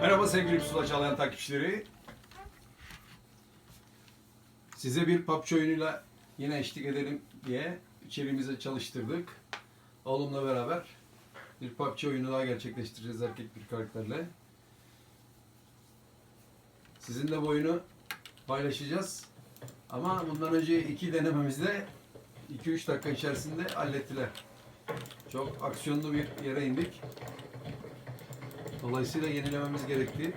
Merhaba sevgili Pusula Çalayan takipçileri. Size bir PUBG oyunuyla yine eşlik edelim diye içeriğimizi çalıştırdık. Oğlumla beraber bir PUBG oyunu daha gerçekleştireceğiz erkek bir karakterle. Sizinle bu oyunu paylaşacağız. Ama bundan önce iki denememizde 2-3 dakika içerisinde hallettiler. Çok aksiyonlu bir yere indik. Dolayısıyla yenilememiz gerekti.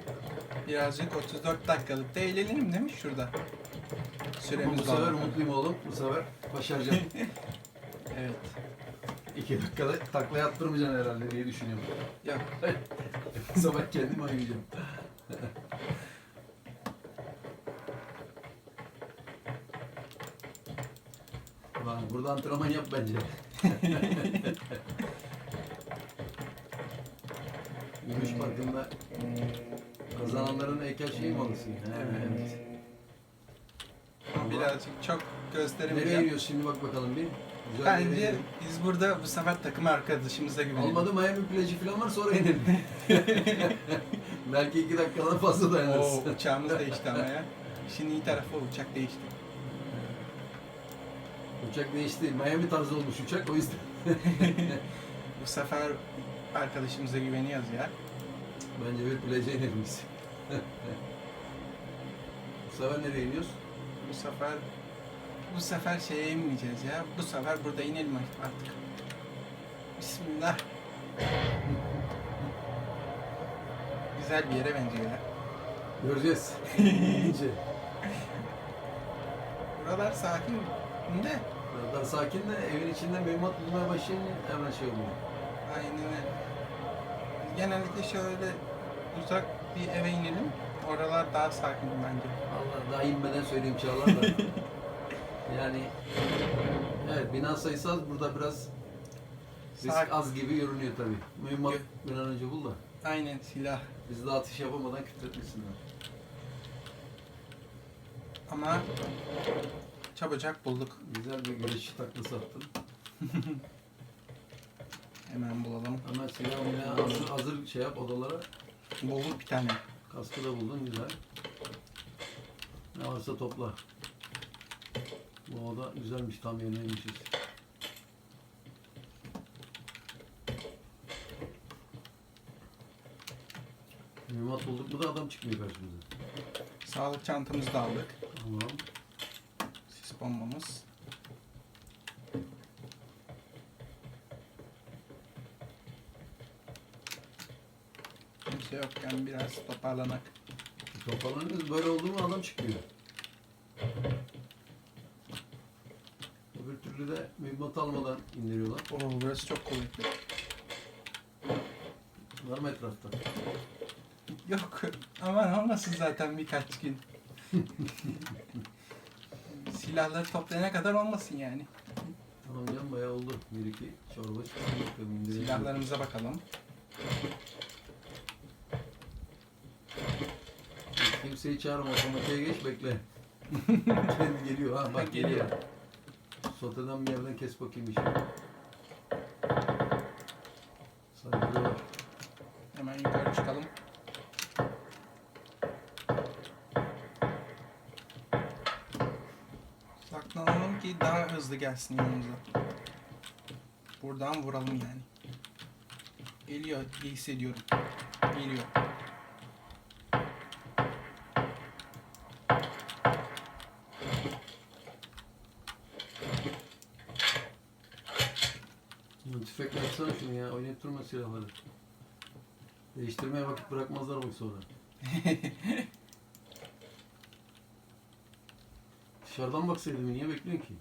Birazcık 34 dakikalık da eğlenelim değil mi şurada? Bu Süremiz sefer var. mutluyum oğlum. Bu sefer başaracağım. Evet. İki dakikada takla attırmayacaksın herhalde diye düşünüyorum. Yok. Bu sefer kendim oynayacağım. Ulan burada antrenman yap bence. Yürüyüş parkında kazananların heykel şeyi mi alırsın? Evet. Birazcık çok Nereye gösteremeyeceğim. gidiyoruz şimdi bak bakalım bir. Güzel bir yere Bence gidelim. biz burada bu sefer takım arkadaşımıza güvenelim. Olmadı Miami plajı falan var sonra inelim. Belki iki dakikadan fazla dayanırız. Oo, uçağımız değişti ama ya. İşin iyi tarafı o, uçak değişti. Uçak değişti. Miami tarzı olmuş uçak o yüzden. Bu sefer arkadaşımıza güveniyoruz ya. Bence bir plaja inelim biz. Bu sefer nereye iniyoruz? Bu sefer bu sefer şeye inmeyeceğiz ya. Bu sefer burada inelim artık. Bismillah. Güzel bir yere benziyor ya. Göreceğiz. İnince. Buralar sakin de Buralar sakin de evin içinde mühimmat bulmaya başlayınca hemen şey oluyor. Biz Genellikle şöyle uzak bir eve inelim. Oralar daha sakin bence. Allah daha inmeden söyleyeyim Çağlar da. yani evet bina sayısı az burada biraz risk Sakin. az gibi görünüyor tabii. Mühimmat bir an önce bul da. Aynen silah. Biz de atış yapamadan kütletmesinler. Ama çabucak bulduk. Güzel bir güreşçi taklası attın. Hemen bulalım. Hemen silah milah hazır, hazır şey yap odalara. Bulduk bir tane. Kaskı da buldun güzel. Ne varsa topla. Bu oda güzelmiş tam yerine inmişiz. Mühimmat bulduk mu da adam çıkmıyor karşımıza. Sağlık çantamızı da aldık. Tamam. Sis bombamız. Yokken biraz toparlanak. Toparlanıyoruz böyle oldu mu adam çıkmıyor. Öbür türlü de mühimmat almadan indiriyorlar. Oo burası çok kuvvetli. Var mı etrafta? Yok aman olmasın zaten birkaç gün. Silahları toplayana kadar olmasın yani. Tamam canım bayağı oldu. Bir iki çorba indirelim. Silahlarımıza bakalım. Kimseyi çağırma otomatiğe geç bekle. Kendi geliyor ha bak Geliyor. Soteden bir yerden kes bakayım işi. Sanki var. Hemen yukarı çıkalım. Saklanalım ki daha hızlı gelsin yanımıza. Buradan vuralım yani. Geliyor, hissediyorum. Geliyor. Lan Atsana şunu ya oynayıp durma silahları. Değiştirmeye vakit bırakmazlar bak sonra. Dışarıdan baksaydın niye bekliyorsun ki?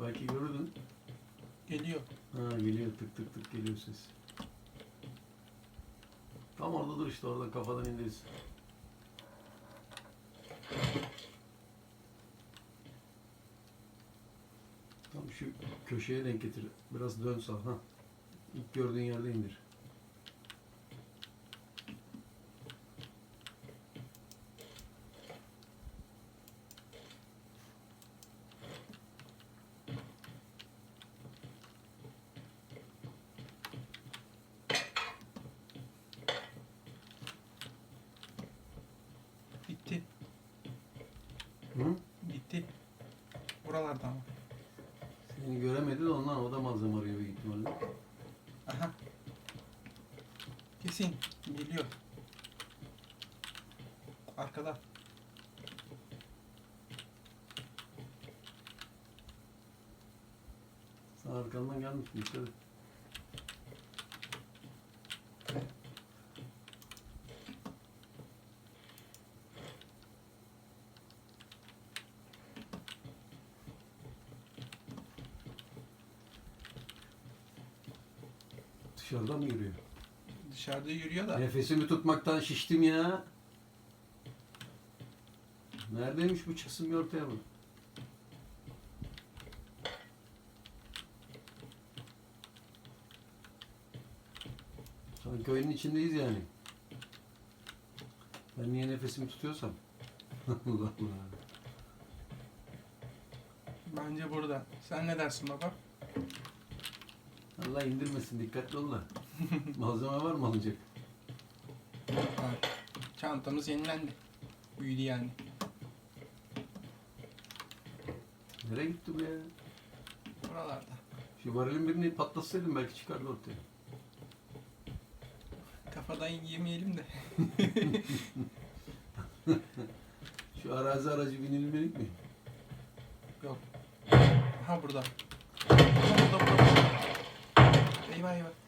Belki görürdün. Geliyor. Ha geliyor tık tık tık geliyor ses. Tam orada dur işte oradan kafadan indiririz. Tam şu köşeye denk getir. Biraz dön sağ. Ha. İlk gördüğün yerde indir. Bitti. Hı? Bitti. Buralarda ama. Seni göremedi de ondan o da malzeme arıyor büyük ihtimalle. Aha. Kesin geliyor. Arkada. Sen arkandan gelmiş dikkat Dışarıdan mı yürüyor? Dışarıda yürüyor da. Nefesimi tutmaktan şiştim ya. Neredeymiş bu çıksın bir ortaya bak. Sanki oyunun içindeyiz yani. Ben niye nefesimi tutuyorsam? Allah Allah. Bence burada. Sen ne dersin baba? Allah indirmesin dikkatli ol da. Malzeme var mı alacak? Var. Çantamız yenilendi. Büyüdü yani. Nereye gitti bu ya? Buralarda. Şu varilin birini patlatsaydım belki çıkardı ortaya. Kafadan yemeyelim de. Şu arazi aracı binilmelik mi? Yok. Ha burada. Burada burada burada. Eyvah eyvah.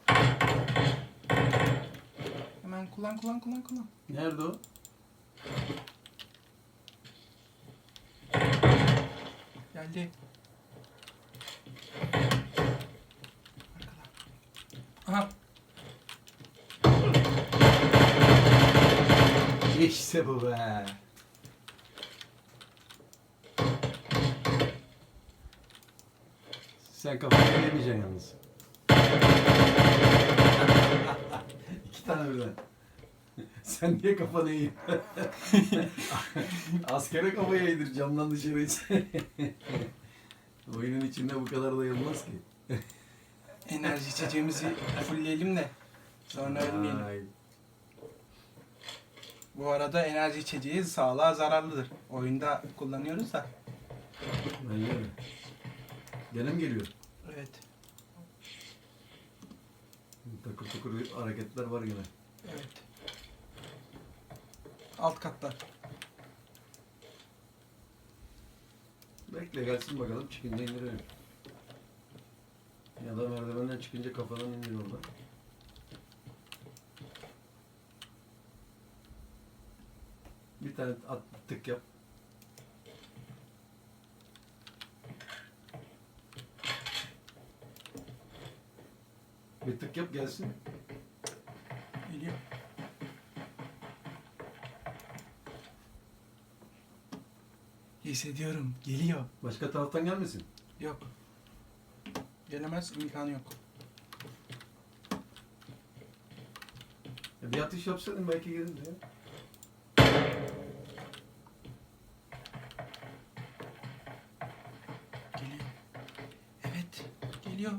Hemen kullan kullan kullan kullan. Nerede o? Geldi. Arkada. Aha. İşte bu be. Sen kafayı yemeyeceksin yalnız. İki tane birden. Sen niye kafanı eğiyorsun? Askere kafayı eğdir camdan dışarı hiç. Oyunun içinde bu kadar dayanmaz ki. Enerji içeceğimizi fullleyelim de sonra ölmeyelim. Ay, Bu arada enerji içeceği sağlığa zararlıdır. Oyunda kullanıyoruz da. Ben yerim. Gene mi geliyor? Takır hareketler var gene. Evet. Alt katta. Bekle gelsin bakalım çıkınca indirelim. Ya da merdivenden çıkınca kafadan indir orada. Bir tane at tık yap. Bir tık yap gelsin. Geliyor. Hissediyorum. Geliyor. Başka taraftan gelmesin. Yok. Gelemez imkanı yok. Ya bir atış yapsaydın belki gelirdi ya. Geliyor. Evet. Geliyor.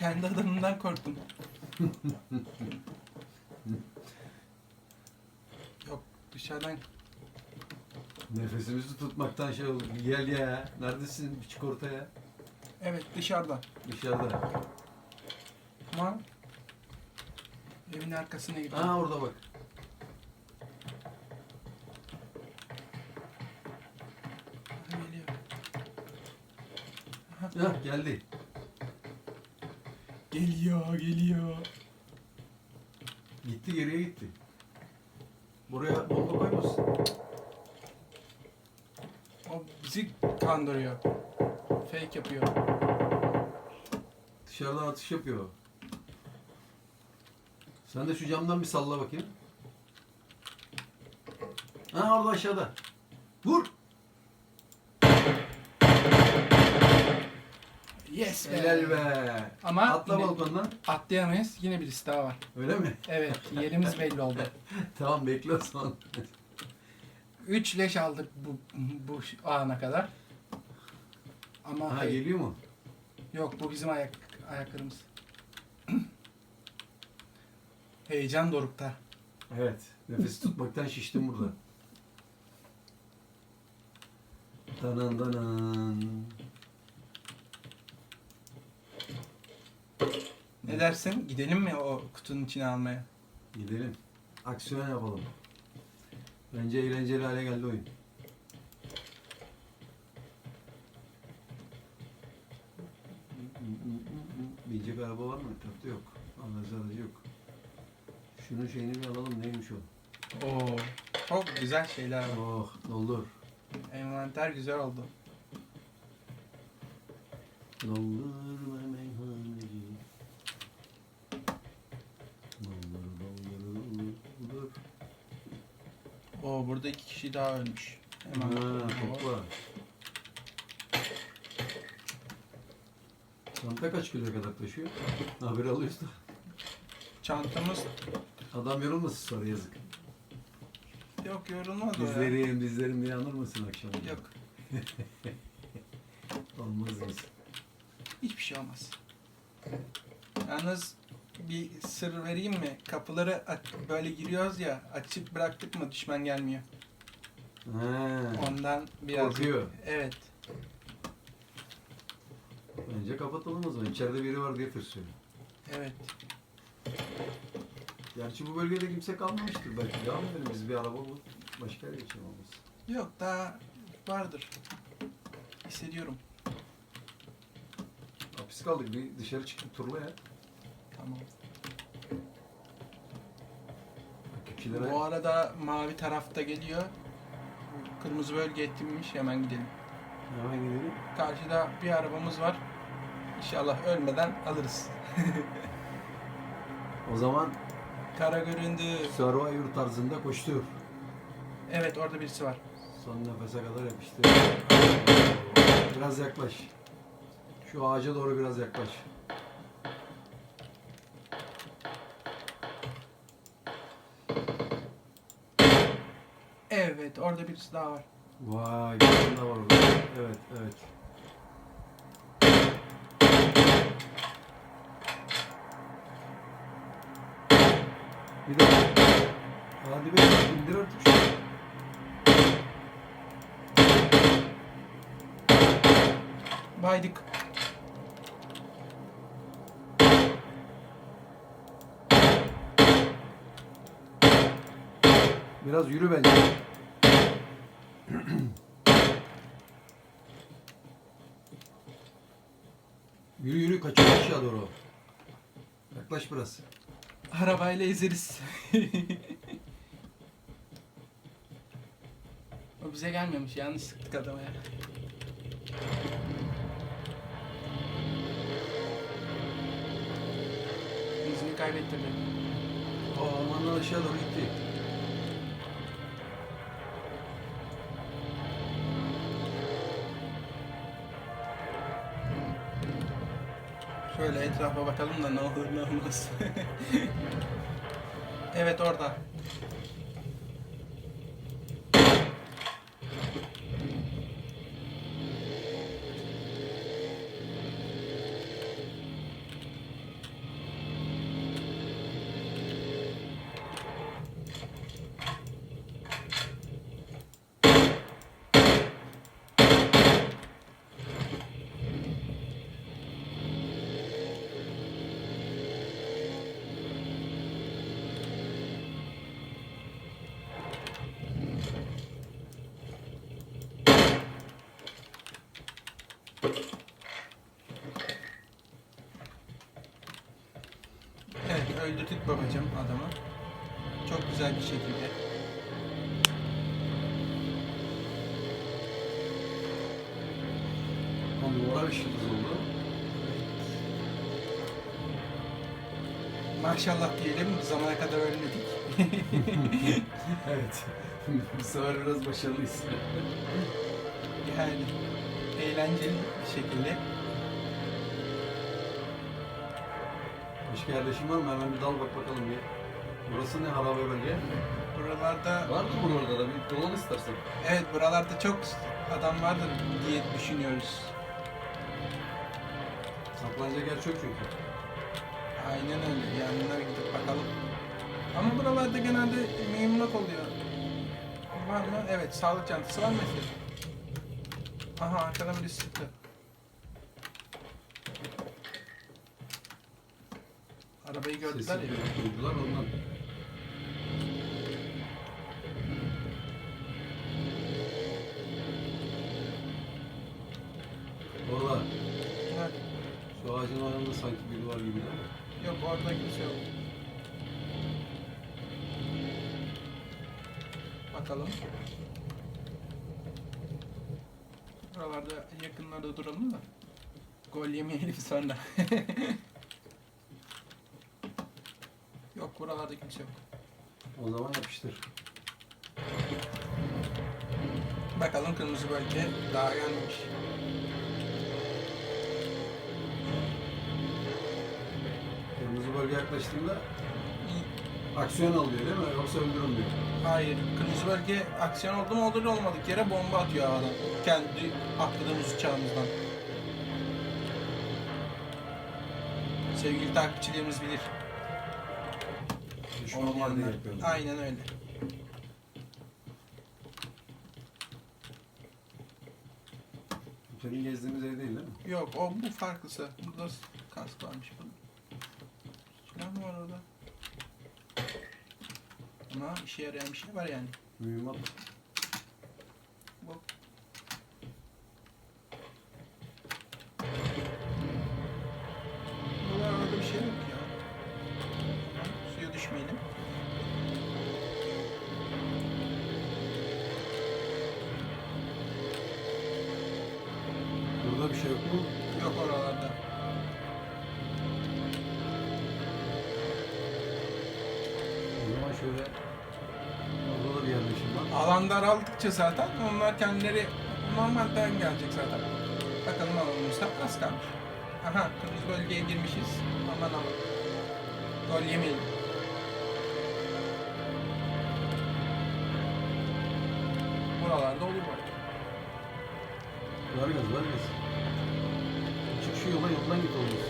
Kendi adamımdan korktum. Yok dışarıdan Nefesimizi tutmaktan şey oldu. Gel ya. Neredesin? Bir çık ortaya. evet dışarıda Dışarıda. ama evin arkasına gidiyor. Aa orada bak. Aha, geliyor. Aha. Hah geldi. Geliyor geliyor. Gitti geriye gitti. Buraya bomba koymasın. O bizi kandırıyor. Fake yapıyor. Dışarıdan atış yapıyor. Sen de şu camdan bir salla bakayım. Ha orada aşağıda. Vur. Yes be. Helal be. Ama Atla yine- balkondan. atlayamayız. Yine birisi daha var. Öyle mi? Evet yerimiz belli oldu. Tamam bekle o zaman. 3 leş aldık bu, bu ana kadar. Ama Ha hayır. geliyor mu? Yok bu bizim ayak ayaklarımız. Heyecan dorukta. Evet. Nefesi tutmaktan şiştim burada. Danan danan. Ne dersin? Gidelim mi o kutunun içine almaya? Gidelim. Aksiyon yapalım. Bence eğlenceli hale geldi oyun. Binecek araba var mı? Etrafta yok. Aracı aracı yok. Şunun şeyini bir alalım. Neymiş o? Oo. Çok güzel şeyler var. Oh doldur. Envanter güzel oldu. Doldur burada iki kişi daha ölmüş. Hemen. Ha, topla. Çanta kaç kilo kadar taşıyor? Haber alıyoruz da. Çantamız Adam yorulmasın sonra yazık. yok yorulmaz o ya. Dizlerim dizlerim diye anırmasın akşam. Yok. Olmaz mısın? Hiçbir şey olmaz. Yalnız bir sır vereyim mi? Kapıları böyle giriyoruz ya açık bıraktık mı düşman gelmiyor. He. Ondan biraz... Korkuyor. Evet. Bence kapatalım o zaman. İçeride biri var diye tırsıyor. Evet. Gerçi bu bölgede kimse kalmamıştır. Belki devam edelim. Biz bir araba bulup başka yere geçelim olmaz. Yok daha vardır. Hissediyorum. Hapis kaldık. Bir dışarı çıkıp turla ya. Tamam. Bu arada mavi tarafta geliyor. Kırmızı bölge ettinmiş. Hemen gidelim. Hemen gidelim. Karşıda bir arabamız var. İnşallah ölmeden alırız. O zaman Kara göründü. Survivor tarzında koştur. Evet orada birisi var. Son nefese kadar yapıştır. Biraz yaklaş. Şu ağaca doğru biraz yaklaş. Evet orada birisi daha var. Vay, bir tane daha var orada. Evet, evet. Bir daha. Hadi be, indir artık şunu. Baydık. Biraz yürü bence. yürü yürü kaçıyor aşağı doğru. Yaklaş biraz. Arabayla ezeriz. o bize gelmiyormuş. Yanlış sıktık adama ya. Hızını kaybettirdi. O Almanlar aşağı doğru gitti. Şöyle etrafa bakalım da ne olur ne olmaz. evet orada. Evet öldürdük babacım adamı. Çok güzel bir şekilde. Bir yıldız oldu. Maşallah diyelim bu zamana kadar ölmedik. evet. Bu sefer biraz başarılıyız. Yani eğlenceli bir şekilde. Başka yerleşim var mı? Hemen bir dal bak bakalım bir. Burası ne harabe bölge? Buralarda Var mı burada da? Bir dolan istersen. evet buralarda çok adam vardır diye düşünüyoruz. Saklanacak yer çok çünkü. Aynen öyle. Yanına bir gidip bakalım. Ama buralarda genelde mühimmat oluyor. Var mı? Evet. Sağlık çantası var mesela. Aha arkadan biri sıktı. Arabayı gördüler ya. duydular ondan. Orada Evet. şu ağacın yanında sanki biri var gibi de. Yok orada kimse yok. Bakalım. Buralarda yakınlarda duralım da. Gol yemeyelim sonra. yok buralarda kimse yok. O zaman yapıştır. Bakalım kırmızı bölge daha gelmemiş. Kırmızı bölge yaklaştığında. Aksiyon alıyor değil mi? Yoksa öldürülmüyor. Hayır. Kırmızı bölge aksiyon oldu mu olur olmadık yere bomba atıyor havadan. Kendi atladığımız uçağımızdan. Sevgili takipçilerimiz bilir. Düşman var diye. Aynen öyle. Senin gezdiğimiz ev değil değil mi? Yok o bu farklısı. Burada kask varmış bunun. Silah mı var orada? Ama işe yarayan bir şey var yani. Mühimmat. Alan daraldıkça zaten onlar kendileri normalden gelecek zaten. Bakalım alanımızda az kalmış. Aha kırmızı bölgeye girmişiz. Aman aman. Gol yemeyelim. Buralarda olur gaz, ver gaz. Çık şu yola, yoldan git olmaz.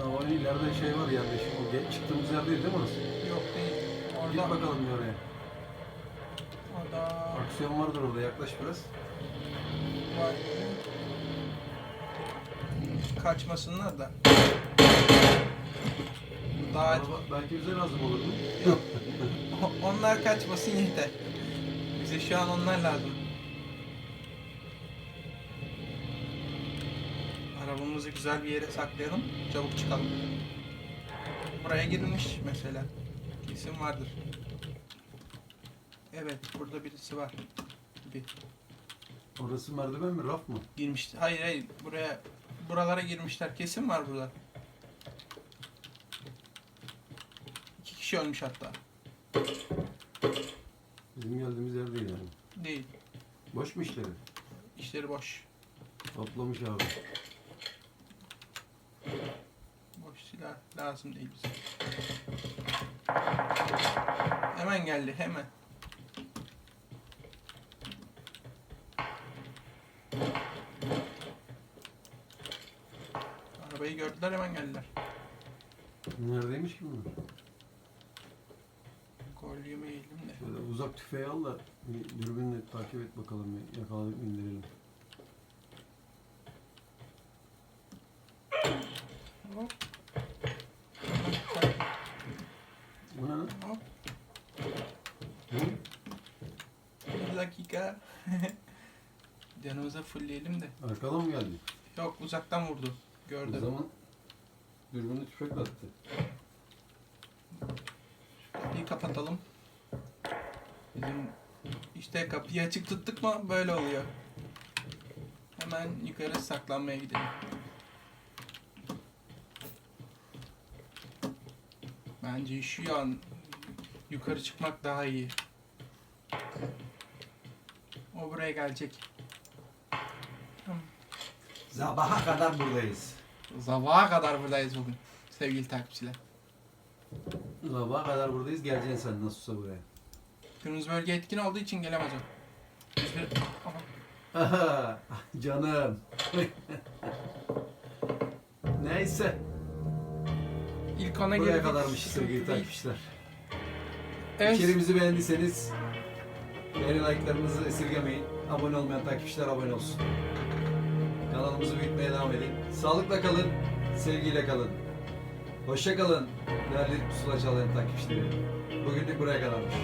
Tamam, ileride şey var yerleşim. Çıktığımız yer değil değil mi orası? Git bakalım bir oraya. orada Aksiyon vardır orada, yaklaş biraz. var. Kaçmasınlar da. Daha Araba belki bize lazım olur mu? Yok. Onlar kaçmasın yeter. Bize şu an onlar lazım. Arabamızı güzel bir yere saklayalım. Çabuk çıkalım. Buraya girilmiş mesela. Kesin vardır. Evet, burada birisi var. Bir Orası merdiven mi, raf mı? girmiş. Hayır hayır, buraya buralara girmişler. Kesin var burada. İki kişi ölmüş hatta. Bizim geldiğimiz yer değil yani. Değil. Boş mu işleri? İşleri boş. Toplamış abi. Boş silah lazım değil bize. Hemen geldi hemen. Arabayı gördüler hemen geldiler. Neredeymiş ki bunlar? Gol yemeyelim de. Şöyle uzak tüfeği al da bir dürbünle takip et bakalım. Bir yakaladık mı indirelim. Hop. Bu ne lan? Hop. Bu? Bir dakika. Canımıza fullleyelim de. Arkadan mı geldi? Yok uzaktan vurdu. O Gördüm. zaman dürbünlü tüfek attı. Kapıyı kapatalım. Bizim işte kapıyı açık tuttuk mu böyle oluyor. Hemen yukarı saklanmaya gidelim. Bence şu an yukarı çıkmak daha iyi. O buraya gelecek. Sabaha kadar buradayız. Sabaha kadar buradayız bugün sevgili takipçiler. Sabaha kadar buradayız. Geleceksin sen nasılsa buraya. Kırmızı bölge etkin olduğu için gelemez o. Aha. Canım. Neyse. İlk ona Buraya girdik. kadarmış sevgili takipçiler. Evet. İçerimizi beğendiyseniz Beğeni like'larınızı esirgemeyin. Abone olmayan takipçiler abone olsun. Kanalımızı büyütmeye devam edin. Sağlıkla kalın, sevgiyle kalın. Hoşça kalın değerli Pusula Çalayan takipçileri. Bugünlük buraya kadarmış.